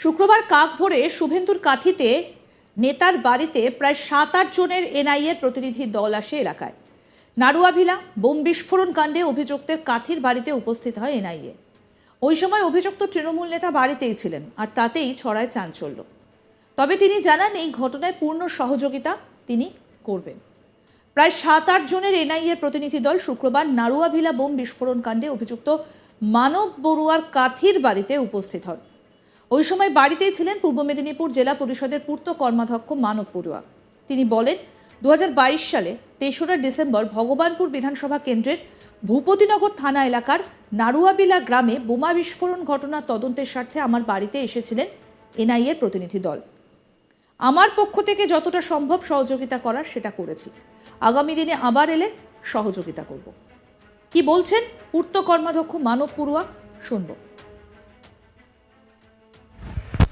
শুক্রবার কাক ভোরে শুভেন্দুর কাথিতে নেতার বাড়িতে প্রায় সাত আট জনের এনআইএর প্রতিনিধি দল আসে এলাকায়। নাড়ুয়াভিলা বোম বিস্ফোরণ কাণ্ডে অভিযুক্তের কাথির বাড়িতে উপস্থিত হয় এনআইএ। ওই সময় অভিযুক্ত তৃণমূল নেতা বাড়িতেই ছিলেন আর তাতেই ছড়ায় চাঞ্চল্য। তবে তিনি জানান, এই ঘটনায় পূর্ণ সহযোগিতা তিনি করবেন। প্রায় সাত আট জনের এনআইএর প্রতিনিধি দল শুক্রবার নাড়ুয়াভিলা বোম বিস্ফোরণ কাণ্ডে অভিযুক্ত মানব বড়ুয়ার কাথির বাড়িতে উপস্থিত হন। ওই সময় বাড়িতেই ছিলেন পূর্ব মেদিনীপুর জেলা পরিষদের পূর্ত কর্মাধ্যক্ষ মানব বড়ুয়া তিনি বলেন দু হাজার বাইশ সালে তেসরা ডিসেম্বর ভগবানপুর বিধানসভা কেন্দ্রের ভূপতিনগর থানা এলাকার নারুয়াবিলা গ্রামে বোমা বিস্ফোরণ ঘটনার তদন্তের স্বার্থে আমার বাড়িতে এসেছিলেন এনআইএর প্রতিনিধি দল। আমার পক্ষ থেকে যতটা সম্ভব সহযোগিতা করার সেটা করেছি। আগামী দিনে আবার এলে সহযোগিতা করব। কি বলছেন পূর্ত কর্মাধ্যক্ষ মানব পড়ুয়া? শুনব।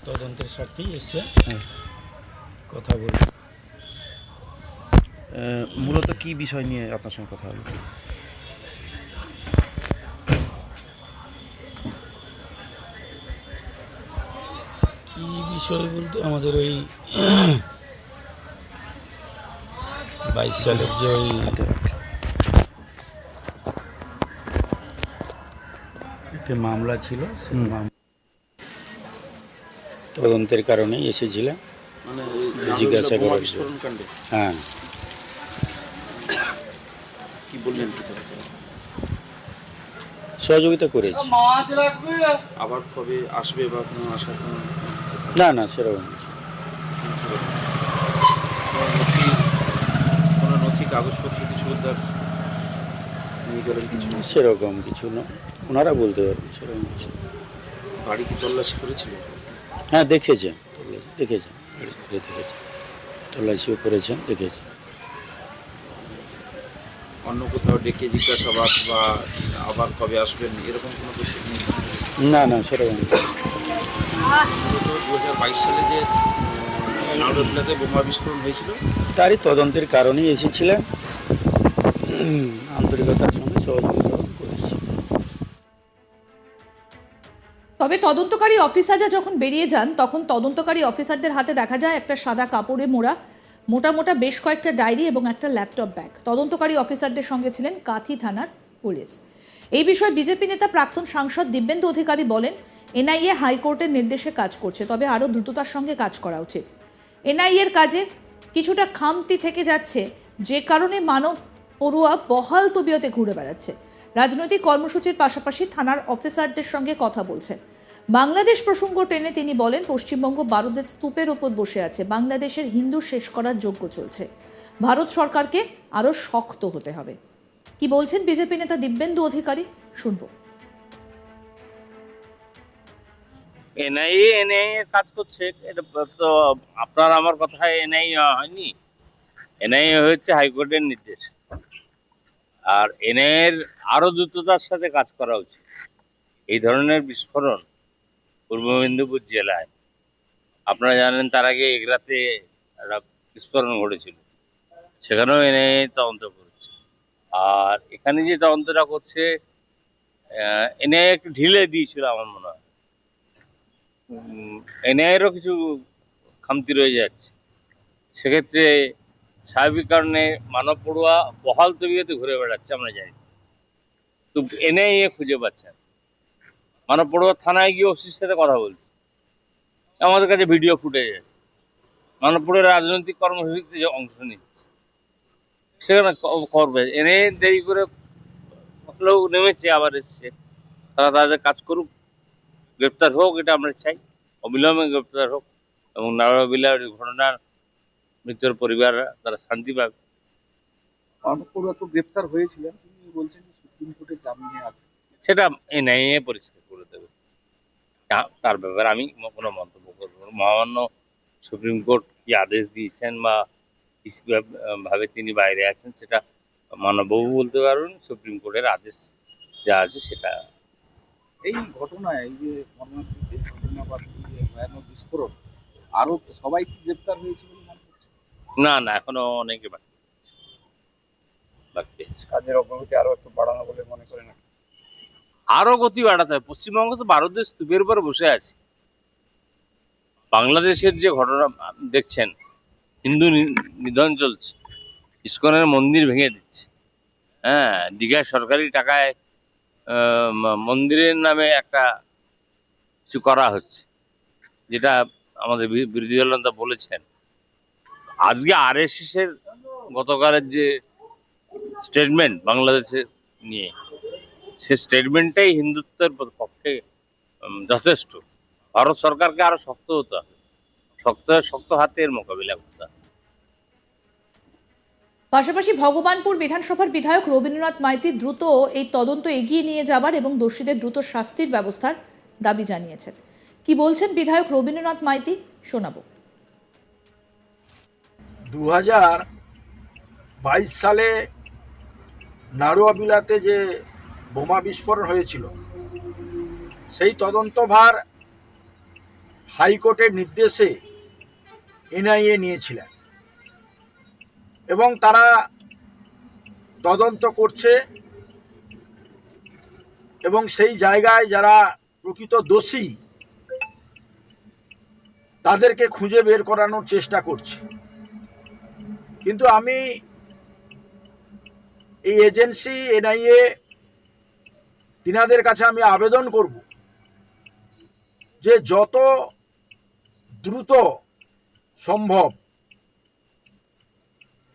তদন্তের স্বার্থেই এসছে। কথা বলি মূলত কি বিষয় নিয়ে আপনার সঙ্গে কথা হলো? কি বিষয় বলতে আমাদের ওই বাইশ সালের যে ওই মামলা ছিল সেই মামলা তদন্তের কারণেই এসেছিলাম। মানে জিজ্ঞাসা করার জন্য। হ্যাঁ। কি বললেন সহযোগিতা করেছি। আবার কবে আসবে বা কোনো আশা কোনো? না না সেরকম কিছু। কোনো নথি কাগজপত্র কিছু উদ্ধার নিয়ে গেলেন কিছু? সেরকম কিছু না। ওনারা বলতে পারবেন সেরকম কিছু বাড়ি কি তল্লাশি করেছিল? হ্যাঁ দেখেছেন। দেখেছেন। দেখেছেন। তল্লাশিও করেছেন দেখেছেন। অন্য কোথাও ডেকে জিজ্ঞাসাবাদ বা আবার কবে আসবেন এরকম কোনো কিছু না না সেরকম। দু হাজার বাইশ সালে যে নাওডাতে বোমা বিস্ফোরণ হয়েছিল? তারই তদন্তের কারণেই এসেছিলেন। আন্তরিকতার সঙ্গে সহযোগিতা তবে তদন্তকারী অফিসাররা যখন বেরিয়ে যান, তখন তদন্তকারী অফিসারদের হাতে দেখা যায় একটা সাদা কাপড়ে মোড়া, মোটা মোটা বেশ কয়েকটা ডায়েরি এবং একটা ল্যাপটপ ব্যাগ। তদন্তকারী অফিসারদের সঙ্গে ছিলেন কাথি থানার পুলিশ। এই বিষয়ে বিজেপি নেতা প্রাক্তন সাংসদ দিব্যেন্দু অধিকারী বলেন, এনআইএ হাইকোর্টের নির্দেশে কাজ করছে, তবে আরও দ্রুততার সঙ্গে কাজ করা উচিত। এনআইএর কাজে কিছুটা খামতি থেকে যাচ্ছে, যে কারণে মানব পড়ুয়া বহাল তবিয়তে ঘুরে বেড়াচ্ছে। রাজনৈতিক কর্মসূচির পাশাপাশি থানার অফিসারদের সঙ্গে কথা বলছেন বাংলাদেশ প্রসঙ্গ টেনে তিনি বলেন, পশ্চিমবঙ্গ ভারতের স্তূপের ওপর বসে আছে। বাংলাদেশের হিন্দু শেষ করার যোগ্য চলছে। ভারত সরকারকে আরও শক্ত হতে হবে। কি বলছেন বিজেপি নেতা দিব্যেন্দু অধিকারী? শুনব। এনআইএ এনআইএ কাজ করছে। এটা তো আপনার, আমার কথায় এনআইএ হয়নি। এনআইএ হয়েছে হাইকোর্টের নির্দেশ। আর এনআইএর আরও দ্রুততার সাথে কাজ করা উচিত। এই ধরনের বিস্ফোরণ পূর্ব মেদিনীপুর জেলায়, আপনারা জানেন তার আগে এগরাতে একটা বিস্ফোরণ ঘটেছিল, সেখানেও এনআইএ তদন্ত করেছে। আর এখানে যে তদন্তটা করছে এনআইএ একটু ঢিলে দিয়েছিল আমার মনে হয়। এনআইয়েরও কিছু খামতি রয়ে যাচ্ছে। সেক্ষেত্রে স্বাভাবিক কারণে মানব পড়ুয়া বহাল তবিয়তে ঘুরে বেড়াচ্ছে, আমরা জানি। তো এনআইএ খুঁজে পাচ্ছে মানব পড়ুয়া থানায় গিয়ে ওসির সাথে কথা বলছে। আমাদের কাছে ভিডিও ফুটেজ আছে। মানব পড়ুয়া রাজনৈতিক কর্মসূচিতে যে অংশ নিচ্ছে। সেখানে করবে এনে দেরি করে হলেও নেমেছে, আবার এসছে। তারা তাদের কাজ করুক। গ্রেপ্তার হোক, এটা আমরা চাই। অবিলম্বে গ্রেপ্তার হোক। এবং নারায়ণবিলার ঘটনার মৃত্যুর পরিবার তারা শান্তি পাবে অন্নপূর্ণা তো গ্রেপ্তার হয়েছিলেন তিনি বলছেন সুপ্রিম কোর্টে জামিনে আছে। সেটা এনআইএ পরিষ্কার করে দেবে। তার ব্যাপারে আমি কোনো মন্তব্য করব। মহামান্য সুপ্রিম কোর্ট কি আদেশ দিয়েছেন বা ভাবে- তিনি বাইরে আছেন সেটা মানববাবু বলতে পারবেন সুপ্রিম কোর্টের আদেশ যা আছে সেটা। এই ঘটনায় এই যে ঘটনা বা ভয়ানক বিস্ফোরণ আরও সবাই কি গ্রেপ্তার হয়েছে না না এখনও অনেকে বাকি বাকি আছে। কাজের অগ্রগতি আরও একটু বাড়ানো বলে মনে করেন আরও গতি বাড়াতে হবে। পশ্চিমবঙ্গ তো ভারতের স্তূপের উপর বসে আছে। বাংলাদেশের যে ঘটনা দেখছেন হিন্দু নিধন চলছে। ইস্কনের মন্দির ভেঙে দিচ্ছে। হ্যাঁ দীঘায় সরকারি টাকায় মন্দিরের নামে একটা কিছু করা হচ্ছে। যেটা আমাদের বিরোধী দল নেতা বলেছেন। আজকে আর এস এর গতকালের যে স্টেটমেন্ট বাংলাদেশের নিয়ে, সে স্টেটমেন্টটাই হিন্দুত্বের পক্ষে যথেষ্ট। ভারত সরকারকে আরও শক্ত হতে হবে। শক্ত শক্ত হাতের মোকাবিলা করতে পাশাপাশি ভগবানপুর বিধানসভার বিধায়ক রবীন্দ্রনাথ মাইতি দ্রুত এই তদন্ত এগিয়ে নিয়ে যাবার এবং দোষীদের দ্রুত শাস্তির ব্যবস্থার দাবি জানিয়েছেন। কি বলছেন বিধায়ক রবীন্দ্রনাথ মাইতি? শোনাবো। দু হাজার বাইশ সালে নাড়ুয়াবিলাতে যে বোমা বিস্ফোরণ হয়েছিল, সেই তদন্তভার হাইকোর্টের নির্দেশে এনআইএ নিয়েছিলেন এবং তারা তদন্ত করছে এবং সেই জায়গায় যারা প্রকৃত দোষী, তাদেরকে খুঁজে বের করানোর চেষ্টা করছে। কিন্তু আমি এই এজেন্সি, এনআইএ, তিনাদের কাছে আমি আবেদন করব যে যত দ্রুত সম্ভব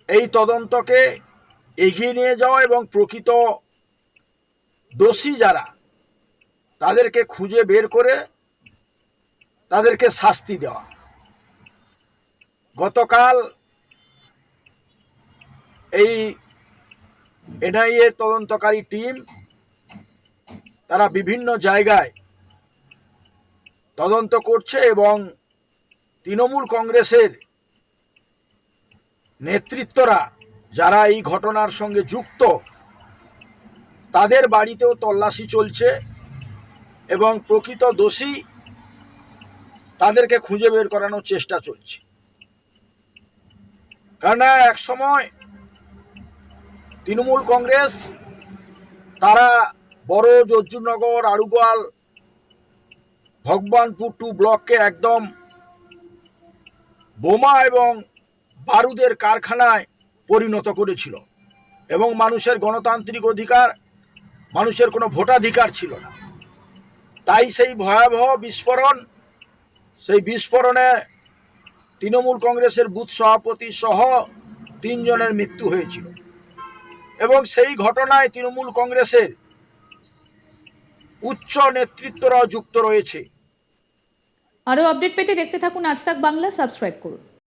এই তদন্তকে এগিয়ে নিয়ে যাওয়া এবং প্রকৃত দোষী যারা, তাদেরকে খুঁজে বের করে তাদেরকে শাস্তি দেওয়া। গতকাল এই এনআইএ তদন্তকারী টিম, তারা বিভিন্ন জায়গায় তদন্ত করছে এবং তৃণমূল কংগ্রেসের নেতৃত্বরা যারা এই ঘটনার সঙ্গে যুক্ত, তাদের বাড়িতেও তল্লাশি চলছে এবং প্রকৃত দোষী তাদেরকে খুঁজে বের করানোর চেষ্টা চলছে। কেননা এক সময় তৃণমূল কংগ্রেস, তারা বড় জর্জুনগর আড়ুগোয়াল, ভগবানপুর টু ব্লককে একদম বোমা এবং বারুদের কারখানায় পরিণত করেছিল এবং মানুষের গণতান্ত্রিক অধিকার, মানুষের কোনো ভোটাধিকার ছিল না। তাই সেই ভয়াবহ বিস্ফোরণ, সেই বিস্ফোরণে তৃণমূল কংগ্রেসের বুথ সভাপতি সহ তিনজনের মৃত্যু হয়েছিল। এবং সেই ঘটনায় তৃণমূল কংগ্রেসের উচ্চ নেতৃত্বরাও যুক্ত রয়েছে। আরও আপডেট পেতে দেখতে থাকুন আজ তাক বাংলা, সাবস্ক্রাইব করুন।